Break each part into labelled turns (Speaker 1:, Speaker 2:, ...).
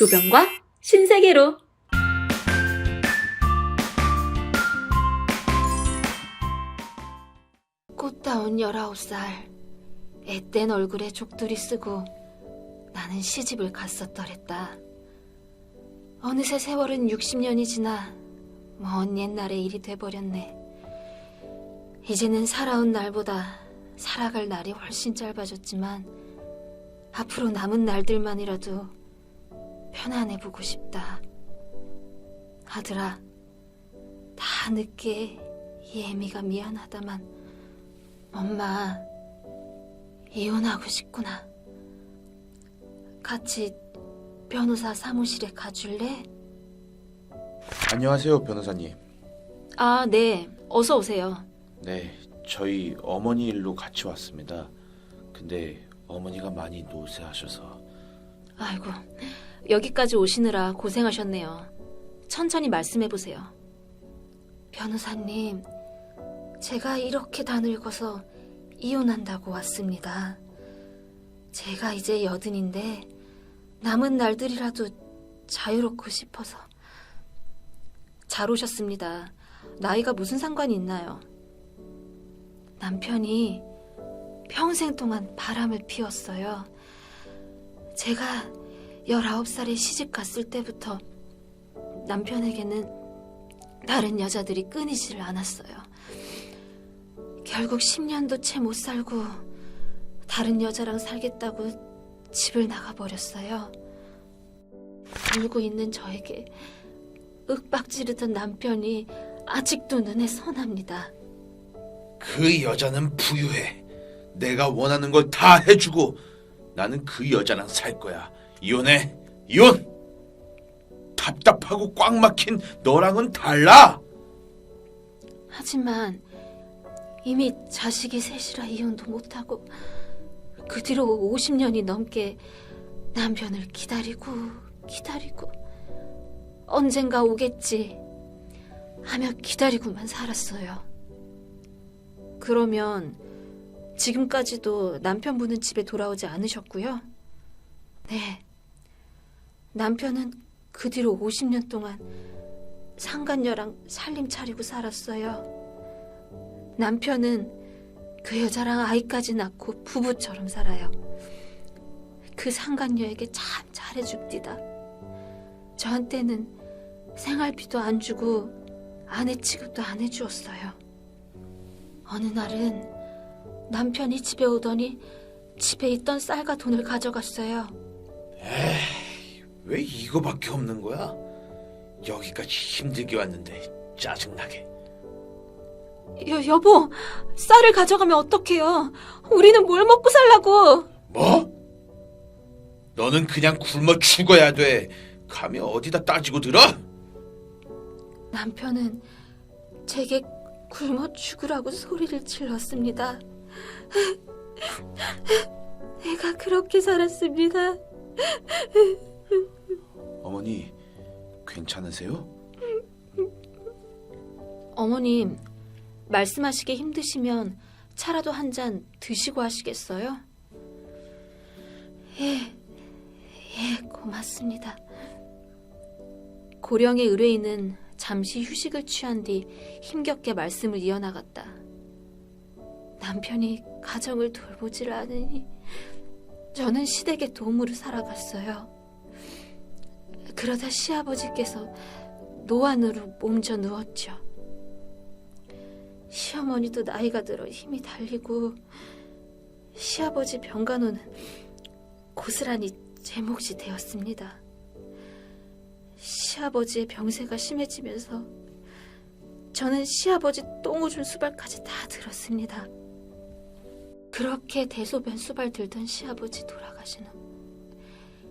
Speaker 1: 조병과 신세계로
Speaker 2: 꽃다운 19살 앳된 얼굴에 족두리 쓰고 나는 시집을 갔었더랬다. 어느새 세월은 60년이 지나 먼 옛날의 일이 돼버렸네. 이제는 살아온 날보다 살아갈 날이 훨씬 짧아졌지만 앞으로 남은 날들만이라도 편안해 보고 싶다. 아들아, 다 늦게 이 애미가 미안하다만 엄마 이혼하고 싶구나. 같이 변호사 사무실에 가줄래?
Speaker 3: 안녕하세요, 변호사님.
Speaker 2: 아, 네. 어서 오세요.
Speaker 3: 네, 저희 어머니 일로 같이 왔습니다. 근데 어머니가 많이 노쇠하셔서
Speaker 2: 아이고, 여기까지 오시느라 고생하셨네요. 천천히 말씀해 보세요. 변호사님, 제가 이렇게 다 늙어서 이혼한다고 왔습니다. 제가 이제 여든인데 남은 날들이라도 자유롭고 싶어서. 잘 오셨습니다. 나이가 무슨 상관이 있나요? 남편이 평생 동안 바람을 피웠어요. 제가 19살에 시집 갔을 때부터 남편에게는 다른 여자들이 끊이지를 않았어요. 결국 10년도 채 못 살고 다른 여자랑 살겠다고 집을 나가버렸어요. 울고 있는 저에게 윽박 지르던 남편이 아직도 눈에 선합니다.
Speaker 3: 그 여자는 부유해. 내가 원하는 걸 다 해주고 나는 그 여자랑 살 거야. 이혼해. 이혼. 답답하고 꽉 막힌 너랑은 달라.
Speaker 2: 하지만 이미 자식이 셋이라 이혼도 못하고 그 뒤로 50년이 넘게 남편을 기다리고 기다리고 언젠가 오겠지 하며 기다리고만 살았어요. 그러면 지금까지도 남편분은 집에 돌아오지 않으셨고요? 네. 남편은 그 뒤로 50년 동안 상간녀랑 살림 차리고 살았어요. 남편은 그 여자랑 아이까지 낳고 부부처럼 살아요. 그 상간녀에게 참 잘해줍디다. 저한테는 생활비도 안 주고 아내 취급도 안 해주었어요. 어느 날은 남편이 집에 오더니 집에 있던 쌀과 돈을 가져갔어요.
Speaker 3: 왜 이거밖에 없는 거야? 여기까지 힘들게 왔는데 짜증나게.
Speaker 2: 여, 여보, 쌀을 가져가면 어떡해요? 우리는 뭘 먹고 살라고?
Speaker 3: 뭐? 너는 그냥 굶어 죽어야 돼. 가면 어디다 따지고 들어?
Speaker 2: 남편은 제게 굶어 죽으라고 소리를 질렀습니다. 내가 그렇게 살았습니다.
Speaker 3: 어머니, 괜찮으세요?
Speaker 2: 어머님, 말씀하시기 힘드시면 차라도 한 잔 드시고 하시겠어요? 예, 예, 고맙습니다. 고령의 의뢰인은 잠시 휴식을 취한 뒤 힘겹게 말씀을 이어나갔다. 남편이 가정을 돌보질 않으니 저는 시댁의 도움으로 살아갔어요. 그러다 시아버지께서 노안으로 몸져 누웠죠. 시어머니도 나이가 들어 힘이 달리고 시아버지 병간호는 고스란히 제 몫이 되었습니다. 시아버지의 병세가 심해지면서 저는 시아버지 똥오줌 수발까지 다 들었습니다. 그렇게 대소변 수발 들던 시아버지 돌아가신 후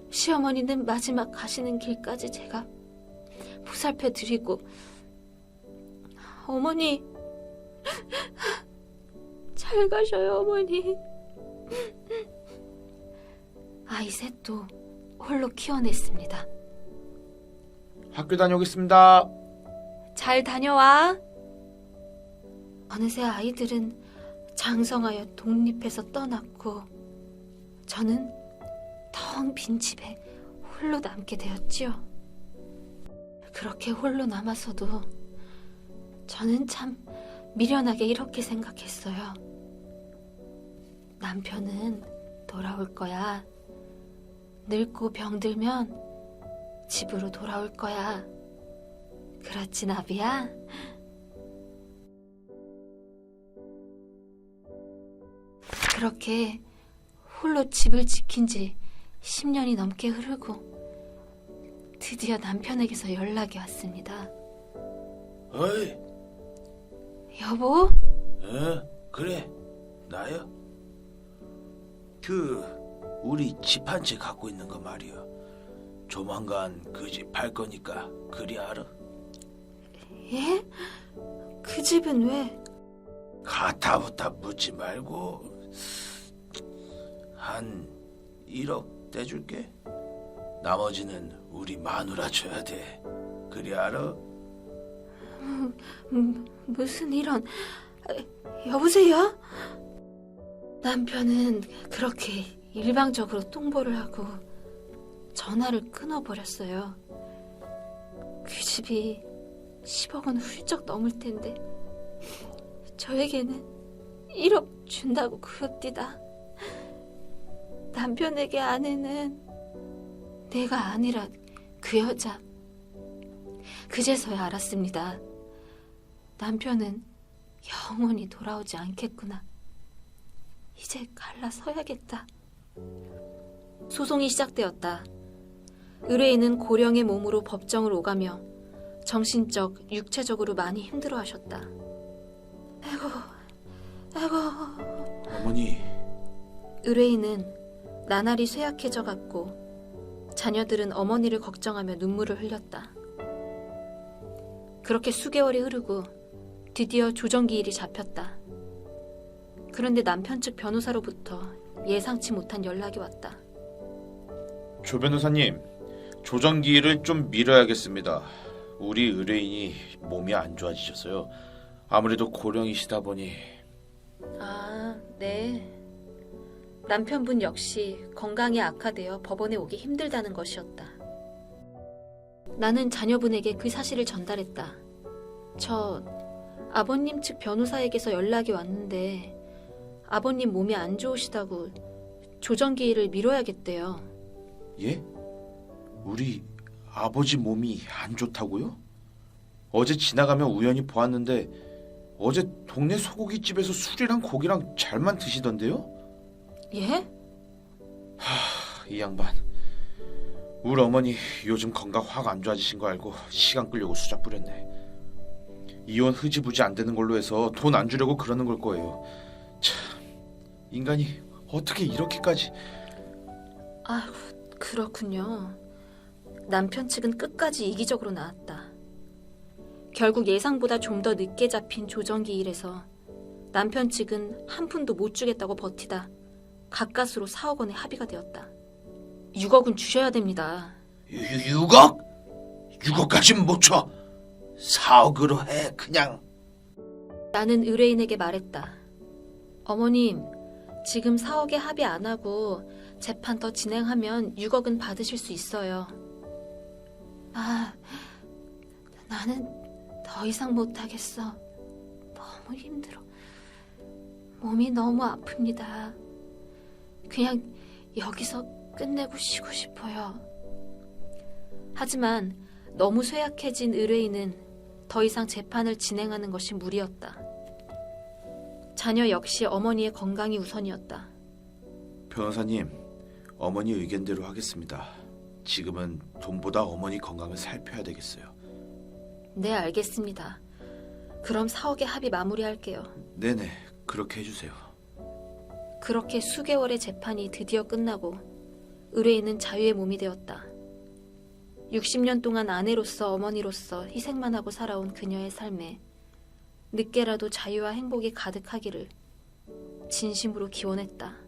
Speaker 2: 시어머니는 마지막 가시는 길까지 제가 보살펴 드리고 어머니 잘 가셔요 어머니 아이 셋도 홀로 키워냈습니다.
Speaker 3: 학교 다녀오겠습니다.
Speaker 2: 잘 다녀와. 어느새 아이들은 장성하여 독립해서 떠났고 저는 텅 빈 집에 홀로 남게 되었지요. 그렇게 홀로 남아서도 저는 참 미련하게 이렇게 생각했어요. 남편은 돌아올 거야. 늙고 병들면 집으로 돌아올 거야. 그렇지, 나비야? 그렇게 홀로 집을 지킨 지 10년이 넘게 흐르고 드디어 남편에게서 연락이 왔습니다.
Speaker 3: 어이,
Speaker 2: 여보?
Speaker 3: 어, 그래, 나야. 그 우리 집 한 채 갖고 있는 거 말이야. 조만간 그 집 팔 거니까 그리 알아.
Speaker 2: 예? 그 집은 왜?
Speaker 3: 가타부타 묻지 말고 한 1억 떼줄게. 나머지는 우리 마누라 줘야 돼. 그리 알아?
Speaker 2: 음, 무슨 이런... 아, 여보세요? 남편은 그렇게 일방적으로 통보를 하고 전화를 끊어버렸어요. 그 집이 10억 원 훌쩍 넘을 텐데 저에게는 1억 준다고 그럽디다. 남편에게 아내는 내가 아니라 그 여자. 그제서야 알았습니다. 남편은 영원히 돌아오지 않겠구나. 이제 갈라서야겠다. 소송이 시작되었다. 의뢰인은 고령의 몸으로 법정을 오가며 정신적, 육체적으로 많이 힘들어 하셨다. 아이고, 아이고.
Speaker 3: 어머니,
Speaker 2: 의뢰인은 나날이 쇠약해져 갔고 자녀들은 어머니를 걱정하며 눈물을 흘렸다. 그렇게 수개월이 흐르고 드디어 조정기일이 잡혔다. 그런데 남편 측 변호사로부터 예상치 못한 연락이 왔다.
Speaker 3: 조 변호사님, 조정기일을 좀 미뤄야겠습니다. 우리 의뢰인이 몸이 안 좋아지셨어요. 아무래도 고령이시다 보니
Speaker 2: 아, 네. 남편분 역시 건강이 악화되어 법원에 오기 힘들다는 것이었다. 나는 자녀분에게 그 사실을 전달했다. 저 아버님 측 변호사에게서 연락이 왔는데 아버님 몸이 안 좋으시다고 조정기일을 미뤄야겠대요.
Speaker 3: 예? 우리 아버지 몸이 안 좋다고요? 어제 지나가며 우연히 보았는데 어제 동네 소고기집에서 술이랑 고기랑 잘만 드시던데요?
Speaker 2: 예?
Speaker 3: 이 양반 우리 어머니 요즘 건강 확 안 좋아지신 거 알고 시간 끌려고 수작 부렸네 이혼 흐지부지 안 되는 걸로 해서 돈 안 주려고 그러는 걸 거예요 참 인간이 어떻게 이렇게까지
Speaker 2: 아휴, 그렇군요. 남편 측은 끝까지 이기적으로 나왔다. 결국 예상보다 좀 더 늦게 잡힌 조정기일에서 남편 측은 한 푼도 못 주겠다고 버티다 가까스로 4억 원의 합의가 되었다. 6억은 주셔야 됩니다.
Speaker 3: 6억? 6억까진 못 줘. 4억으로 해 그냥.
Speaker 2: 나는 의뢰인에게 말했다. 어머님, 지금 4억에 합의 안 하고 재판 더 진행하면 6억은 받으실 수 있어요. 아, 나는 더 이상 못하겠어. 너무 힘들어. 몸이 너무 아픕니다. 그냥 여기서 끝내고 쉬고 싶어요. 하지만 너무 쇠약해진 의뢰인은 더 이상 재판을 진행하는 것이 무리였다. 자녀 역시 어머니의 건강이 우선이었다.
Speaker 3: 변호사님, 어머니 의견대로 하겠습니다. 지금은 돈보다 어머니 건강을 살펴야 되겠어요.
Speaker 2: 네, 알겠습니다. 그럼 4억의 합의 마무리할게요.
Speaker 3: 네네, 그렇게 해주세요.
Speaker 2: 그렇게 수개월의 재판이 드디어 끝나고 의뢰인은 자유의 몸이 되었다. 60년 동안 아내로서 어머니로서 희생만 하고 살아온 그녀의 삶에 늦게라도 자유와 행복이 가득하기를 진심으로 기원했다.